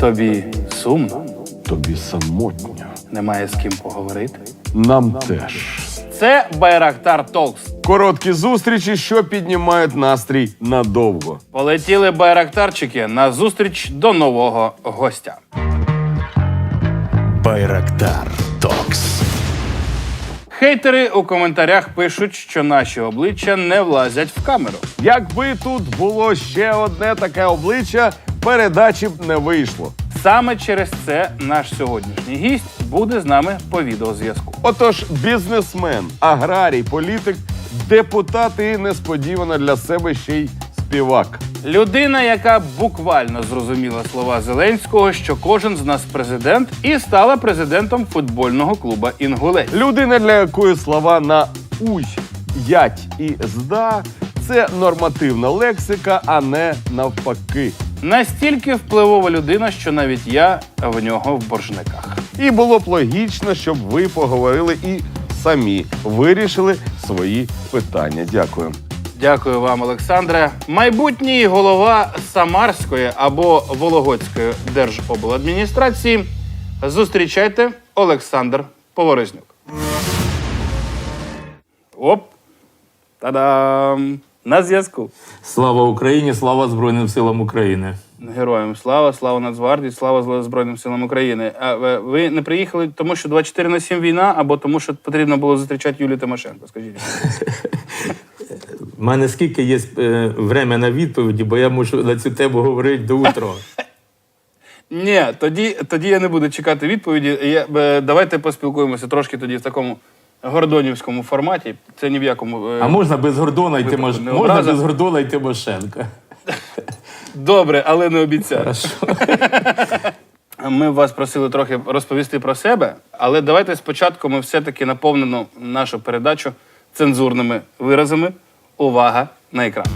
Тобі сумно, Тобі самотньо. немає з ким поговорити. Нам теж. Це Байрактар Толкс. Короткі зустрічі, що піднімають настрій надовго. Полетіли байрактарчики на зустріч до нового гостя. Байрактар Токс. Хейтери у коментарях пишуть, що наші обличчя не влазять в камеру. Якби тут було ще одне таке обличчя, передачі б не вийшло. Саме через це наш сьогоднішній гість буде з нами по відеозв'язку. Отож, бізнесмен, аграрій, політик, депутат і несподівано для себе ще й співак. Людина, яка буквально зрозуміла слова Зеленського, що кожен з нас президент, і стала президентом футбольного клуба Інгулець. Людина, для якої слова на уй, ять і зда це нормативна лексика, а не навпаки. Настільки впливова людина, що навіть я в нього в боржниках. І було б логічно, щоб ви поговорили і самі вирішили свої питання. Дякую. Дякую вам, Олександре. Майбутній голова Самарської або Вологодської держобладміністрації. Зустрічайте Олександр Поворознюк. Оп. Та-дам! На зв'язку. Слава Україні, слава Збройним силам України. Героям слава, слава Нацгвардії, слава Збройним силам України. А ви- ви не приїхали тому, що 24 на 7 війна, або тому, що потрібно було зустрічати Юлію Тимошенко? Скажіть. У мене скільки є е, время на відповіді, бо я можу на цю тему говорити до утра. Ні, тоді, тоді я не буду чекати відповіді. Я, е, давайте поспілкуємося трошки тоді в такому гордонівському форматі. Це ні в якому. е, А можна без Гордона і Ви Тимош... не можна образа? без Гордона і Тимошенка. Добре, але не обіцяю. Ми вас просили трохи розповісти про себе, але давайте спочатку ми все-таки наповнимо нашу передачу цензурними виразами. Увага на екран.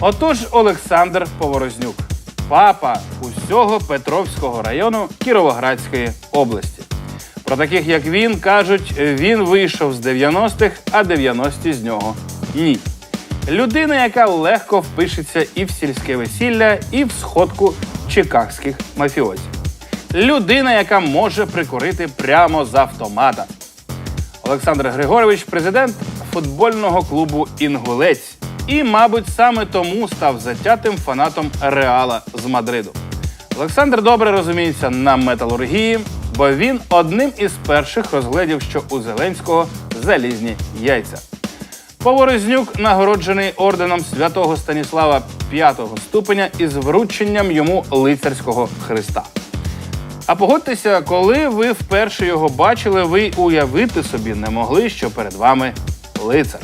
Отож, Олександр Поворознюк, папа усього Петровського району Кіровоградської області. Про таких, як він, кажуть, він вийшов з 90-х, а 90-ті з нього ні. Людина, яка легко впишеться і в сільське весілля, і в сходку чикагських мафіозів. Людина, яка може прикурити прямо з автомата. Олександр Григорович, президент футбольного клубу Інгулець. І, мабуть, саме тому став затятим фанатом Реала з Мадриду. Олександр добре розуміється на металургії, бо він одним із перших розглядів, що у Зеленського залізні яйця. Поворознюк нагороджений орденом святого Станіслава п'ятого ступеня із врученням йому лицарського христа. А погодьтеся, коли ви вперше його бачили, ви уявити собі не могли, що перед вами лицар.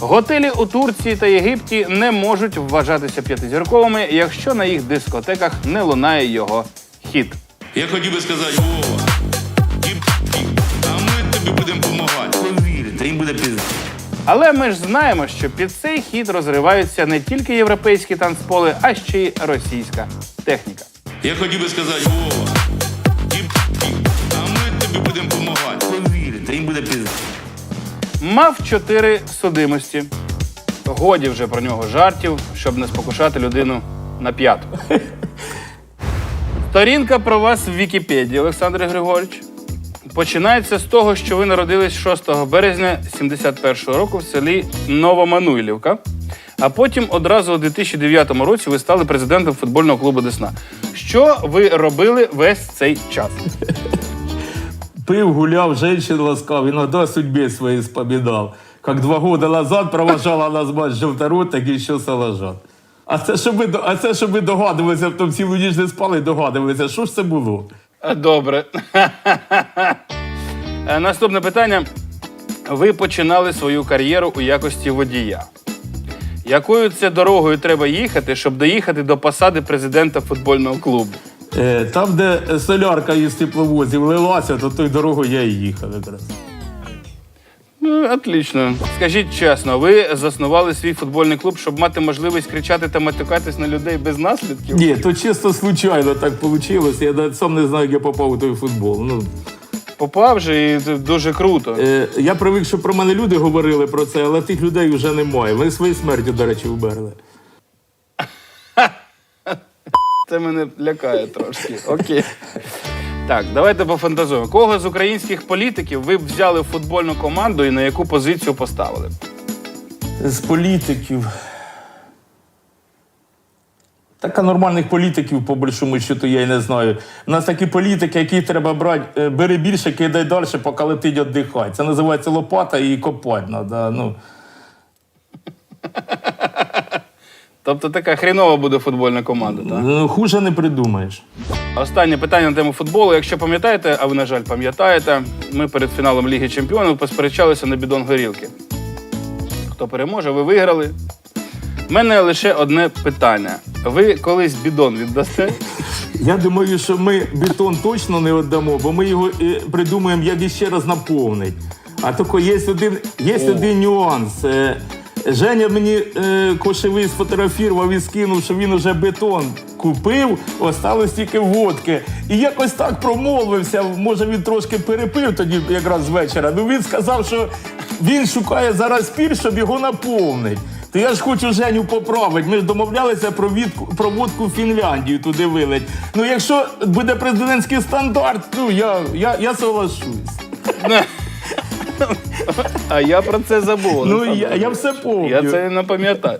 Готелі у Турції та Єгипті не можуть вважатися п'ятизірковими, якщо на їх дискотеках не лунає його хіт. Я хотів би сказати, Вова, а ми тобі будемо допомагати. Повірте, їм буде пізно. Але ми ж знаємо, що під цей хід розриваються не тільки європейські танцполи, а ще й російська техніка. Я хотів би сказати, Вова, а ми тобі будемо допомагати. Повірте, їм буде пізно. Мав чотири судимості. Годі вже про нього жартів, щоб не спокушати людину на п'яту. Сторінка про вас в Вікіпедії, Олександр Григорович. Починається з того, що ви народились 6 березня 71-го року в селі Новомануйлівка. А потім одразу у 2009 році ви стали президентом футбольного клубу Десна. Що ви робили весь цей час? Пив, гуляв, женщин ласкав, иногда судьбе своей вспоминал. Как два года назад провожала нас мать жовторот, так і що салажат. А це, ви, до- а це, щоб ви догадувалися, в тому цілу ніч не спали і догадувалися, що ж це було? Добре. Е, Наступне питання. Ви починали свою кар'єру у якості водія. Якою це дорогою треба їхати, щоб доїхати до посади президента футбольного клубу? Е, там, де солярка із тепловозів лилася, то тою дорогою я і їхав якраз. Ну, отлично. Скажіть чесно, ви заснували свій футбольний клуб, щоб мати можливість кричати та матюкатись на людей без наслідків? Ні, то чисто случайно так вийшло. Я навіть сам не знаю, як я попав у той футбол. Ну, Попав же і це дуже круто. е, я привик, що про мене люди говорили про це, але тих людей вже немає. Вони своєю смертю, до речі, вмерли. Це мене лякає трошки. Окей. Так, давайте пофантазуємо. Кого з українських політиків ви б взяли в футбольну команду і на яку позицію поставили? З політиків. Так, а нормальних політиків, по большому счету, я й не знаю. У нас такі політики, які треба брати, е, бери більше, кидай далі, поки летить віддихати. Це називається лопата і копати треба. Ну. Тобто така хрінова буде футбольна команда, так? Ну, хуже не придумаєш. Останнє питання на тему футболу. Якщо пам'ятаєте, а ви, на жаль, пам'ятаєте, ми перед фіналом Ліги Чемпіонів посперечалися на бідон горілки. Хто переможе, ви виграли. У мене лише одне питання. Ви колись бідон віддасте? Я думаю, що ми бетон точно не віддамо, бо ми його е, придумаємо, як іще раз наповнити. А тільки є один, є один нюанс. Е, Женя мені е, кошевий сфотографував і скинув, що він уже бетон купив, осталось тільки водки. І якось так промовився. Може, він трошки перепив тоді якраз з вечора. Ну він сказав, що він шукає зараз пір, щоб його наповнити. То я ж хочу Женю поправити. Ми ж домовлялися про відку про водку в Фінляндію туди вилить. Ну, якщо буде президентський стандарт, ну я, я, я соглашусь. А я про це забув. Ну я, я все помню. Я це не пам'ятаю.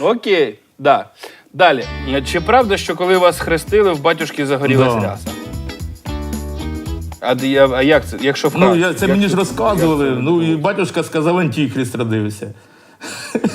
Окей, да. Далі. Чи правда, що коли вас хрестили, в батюшки загорілась Да. ряса? А, д- я- а як це? Якщо Ну, я, це Як мені ж розказували. Ну і батюшка сказав, антихрист родився.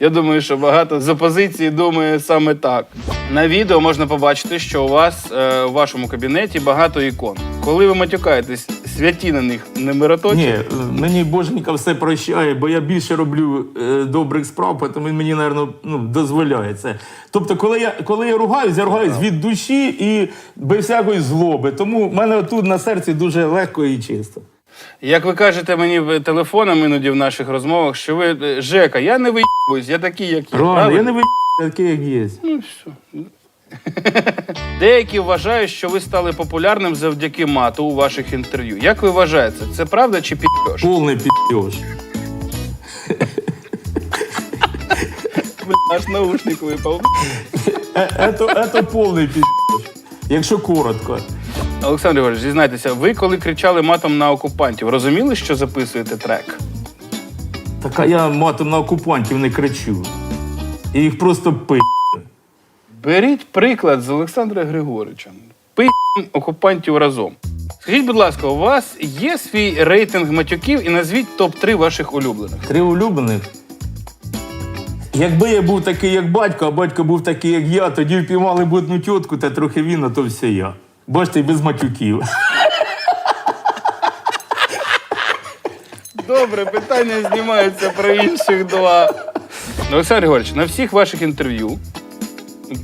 Я думаю, що багато з опозиції думає саме так. На відео можна побачити, що у вас е, у вашому кабінеті багато ікон. Коли ви матюкаєтесь, святі на них не мироточі? Ні, мені боженька все прощає, бо я більше роблю е, добрих справ, тому він мені, мабуть, ну, дозволяє це. Тобто, коли я, коли я ругаюсь, я ругаюсь від душі і без всякої злоби. Тому в мене тут на серці дуже легко і чисто. Як ви кажете мені телефоном іноді в наших розмовах, що ви е, Жека, я не виїбуюсь, я такий, як є. Правильно? я не ви такий, як є. Ну, все. Деякі вважають, що ви стали популярним завдяки мату у ваших інтерв'ю. Як ви вважаєте, це правда чи підьош? Повний підйош. Аж наушник випав. Це повний підйош. Якщо коротко. Олександр Григорович, зізнайтеся, ви коли кричали матом на окупантів, розуміли, що записуєте трек? Так а я матом на окупантів не кричу. І їх просто пи. Беріть приклад з Олександра Григоровича. Пи окупантів разом. Скажіть, будь ласка, у вас є свій рейтинг матюків і назвіть топ-3 ваших улюблених. Три улюблених. Якби я був такий, як батько, а батько був такий, як я, тоді впіймали б одну тітку та трохи він, а то все я. Бачите, без матюків. Добре, питання знімаються про інших два. Олександр Григорович, на всіх ваших інтерв'ю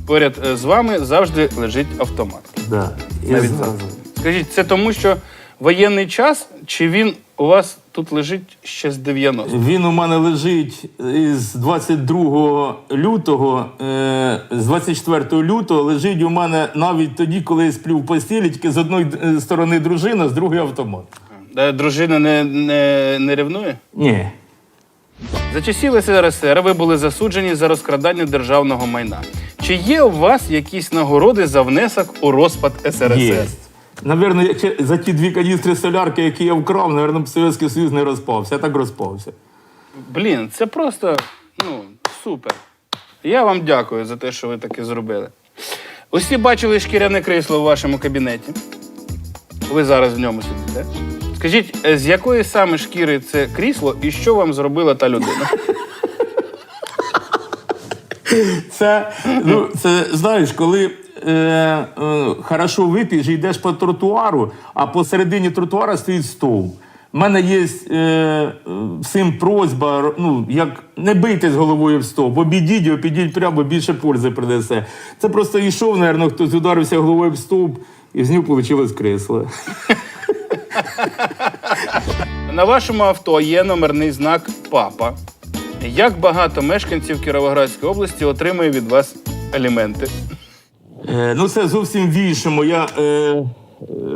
поряд е, з вами завжди лежить автомат. Да. Навіть зразу. Скажіть, це тому, що воєнний час, чи він у вас тут лежить ще з 90-х? Він у мене лежить із 22 лютого, е, з 24 лютого лежить у мене навіть тоді, коли я сплю в постілі, тільки з одної е, сторони дружина, з другої автомат. Е, Дружина не, не, не ревнує? Ні. За часів СРСР ви були засуджені за розкрадання державного майна. Чи є у вас якісь нагороди за внесок у розпад СРСР? Є. Навірно, за ті дві каністри солярки, які я вкрав, навірно, Совєтський Союз не розпався. Я так розпався. Блін, це просто ну, супер. Я вам дякую за те, що ви таке зробили. Усі бачили шкіряне крісло у вашому кабінеті. Ви зараз в ньому сидите. Скажіть, е, з якої саме шкіри це крісло і що вам зробила та людина? Це, ну, це знаєш, коли е, е, хорошо вип'єш йдеш по тротуару, а посередині тротуара стоїть стовп. У мене є е, е, всім просьба, ну, як не бийтесь головою в стовп, обійдіть його, підіть прямо, більше пользи принесе. Це просто йшов, мабуть, хтось ударився головою в стовп, і з нього вийшло кресло. На вашому авто є номерний знак Папа. Як багато мешканців Кіровоградської області отримує від вас аліменти? Е, ну, це зовсім в іншому. Я е,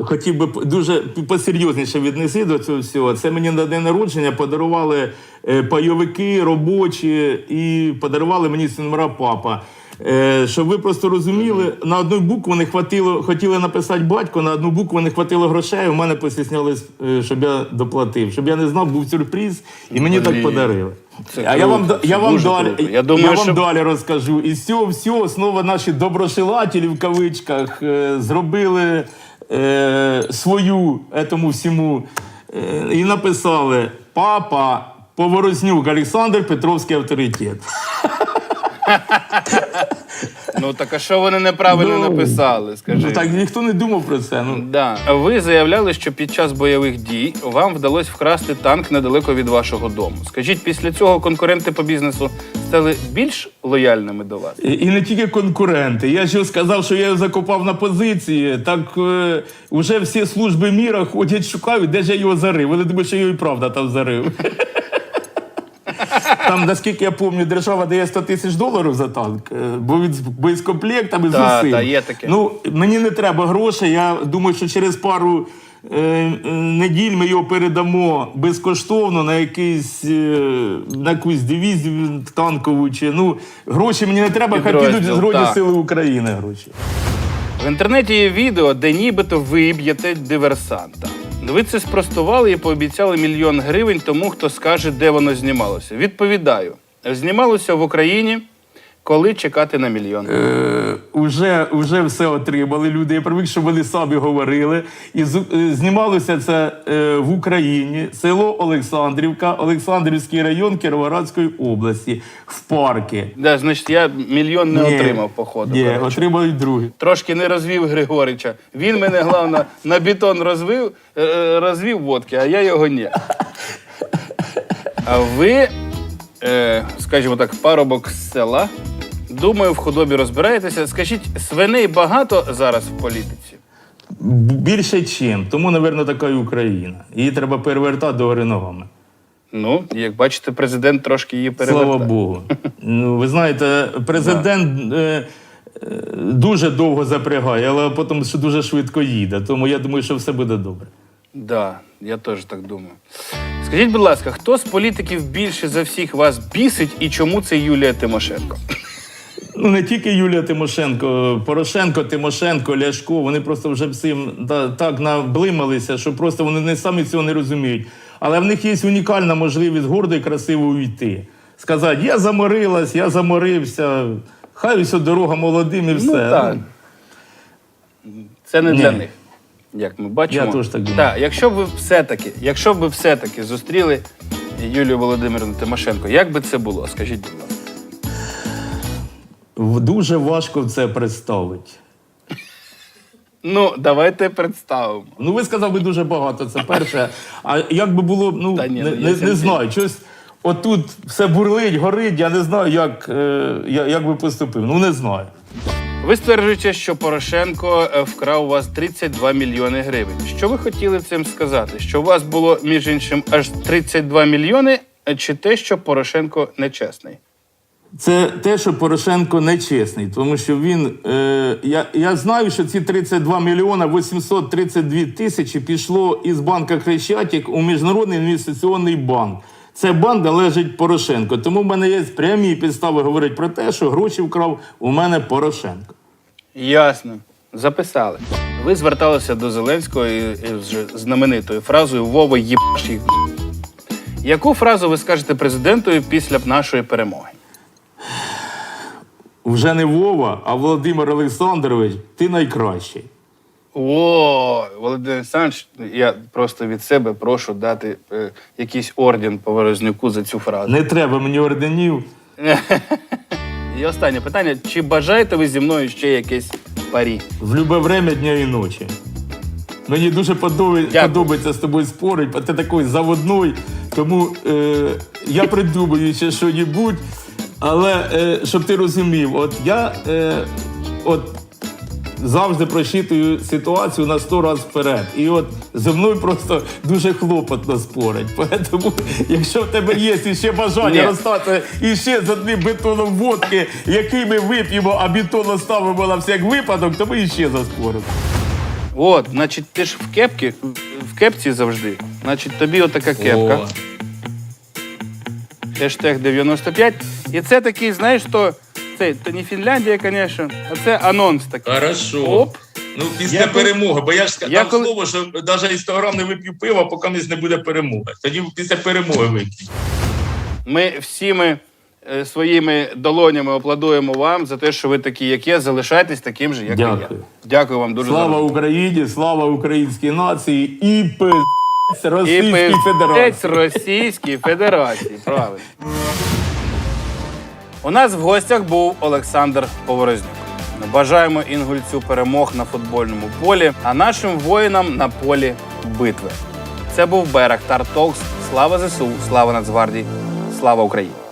хотів би дуже посерйозніше віднести до цього всього. Це мені на день народження подарували е, пайовики робочі і подарували мені ці папа. Е, Щоб ви просто розуміли, на одну букву не хватило, хотіли написати батько, на одну букву не хватило грошей. У мене постіснялись, е, щоб я доплатив. Щоб я не знав, був сюрприз, і мені так подарили. Це а я вам, круто, да- я вам далі, круто. Я думаю, я вам що- далі розкажу. І з цього всього знову наші доброшилателі в кавичках е, зробили е, свою етому всьому е, і написали: Папа Поворознюк Олександр Петровський авторитет. Ну так а що вони неправильно Ну, написали? Скажи. Ну, так ніхто не думав про це. Ну, Да. Ви заявляли, що під час бойових дій вам вдалося вкрасти танк недалеко від вашого дому. Скажіть, після цього конкуренти по бізнесу стали більш лояльними до вас? І і не тільки конкуренти. Я ж сказав, що я його закопав на позиції. Так е, вже всі служби міра ходять, шукають, де ж я його зарив. Вони думають, що я його і правда там зарив. Там, наскільки я пам'ятаю, держава дає 100 тисяч доларів за танк, е, бо від з боєкомплектами з усім. та, є таке. Ну, мені не треба грошей. Я думаю, що через пару е, е, неділь ми його передамо безкоштовно на якийсь е, на якусь дивізію танкову. Чи ну гроші мені не треба, хай підуть Збройні. Сили України. Гроші. В інтернеті є відео, де нібито ви б'єте диверсанта. Ви це спростували і пообіцяли мільйон гривень тому, хто скаже, де воно знімалося. Відповідаю: знімалося в Україні, коли чекати на мільйон. Е, Уже, уже все отримали люди. Я привик, щоб вони самі говорили. І з- е, знімалося це е, в Україні, село Олександрівка, Олександрівський район Кіровоградської області, в парки. Да, значить, я мільйон не Ні. отримав, походу. Ні, коротше. отримали другі. Трошки не розвів Григорича. Він мене, головне, на бетон розвив, е, розвів водки, а я його ні. А ви, е, скажімо так, парубок з села. Думаю, в худобі розбираєтеся. Скажіть, свиней багато зараз в політиці? Більше чим. Тому, напевно, така і Україна. Її треба перевертати до гори ногами. Ну, як бачите, президент трошки її перевертає. Слава Богу. Ну, ви знаєте, президент е, е, дуже довго запрягає, але потім ще дуже швидко їде. Тому я думаю, що все буде добре. Да, я теж так думаю. Скажіть, будь ласка, хто з політиків більше за всіх вас бісить і чому це Юлія Тимошенко? Ну, не тільки Юлія Тимошенко, Порошенко, Тимошенко, Ляшко, вони просто вже всім та- так наблималися, що просто вони не самі цього не розуміють. Але в них є унікальна можливість гордо і красиво уйти. Сказати, я заморилась, я заморився, хай ось дорога молодим і все. Ну, так. Це не для них. Як ми бачимо. Я теж так думаю. Так, якщо б ви все-таки, якщо б ви все-таки зустріли Юлію Володимирівну Тимошенко, як би це було? Скажіть, будь ласка. В- Дуже важко це представити. Ну, давайте представимо. Ну, ви сказав би дуже багато, це перше. А як би було, ну, Та ні, не, ну, не, не знаю. Щось отут все бурлить, горить, я не знаю, як, е, я- як би поступив. Ну, не знаю. Ви стверджуєте, що Порошенко е, вкрав у вас 32 мільйони гривень. Що ви хотіли цим сказати? Що у вас було, між іншим, аж 32 мільйони, е, чи те, що Порошенко нечесний? Це те, що Порошенко нечесний, тому що він. Е, я, я знаю, що ці 32 мільйона 832 тисячі пішло із банка Хрещатик у Міжнародний інвестиційний банк. Це банк належить Порошенко. Тому в мене є прямі підстави говорити про те, що гроші вкрав у мене Порошенко. Ясно. Записали. Ви зверталися до Зеленського і знаменитою фразою Вова їбаш їх». Яку фразу ви скажете президентові після нашої перемоги? Вже не Вова, а Володимир Олександрович, ти найкращий. О, Володимир Олександрович, я просто від себе прошу дати е, якийсь орден Поворознюку за цю фразу. Не треба мені орденів. І останнє питання: чи бажаєте ви зі мною ще якесь парі? в любе время дня і ночі. Мені дуже подобається, Дякую. подобається з тобою спорить, бо ти такий заводний, тому е, я придумаю ще що-небудь. Але е, щоб ти розумів, от я е, от завжди просчитую ситуацію на сто разів вперед. І от зі мною просто дуже хлопотно спорить. Тому, якщо в тебе є ще бажання Ні. розстатися іще з одним бетоном водки, який ми вип'ємо, а бетон оставимо на всяк випадок, то ми іще заспоримо. От, значить, ти ж в кепці, в кепці завжди. Значить, тобі отака кепка. О, Хештег 95. І це такий, знаєш, то це, то не Фінляндія, звісно, а це анонс такий. Хорошо. Оп. Ну, після Я коли- перемоги, бо я ж сказав Я коли- слово, що навіть і 100 грам не вип'ю пива, поки не буде перемоги. Тоді після перемоги вип'ю. Ми всіми е, своїми долонями аплодуємо вам за те, що ви такі, як є. Залишайтесь таким же, як і я. Дякую. Дякую вам дуже Слава за Україні, слава українській нації і пиздець І Російській Федерації. Російській Федерації. Правильно. У нас в гостях був Олександр Поворознюк. Бажаємо інгульцю перемог на футбольному полі, а нашим воїнам на полі битви. Це був Берег Тартокс. Слава ЗСУ, слава Нацгвардії, слава Україні!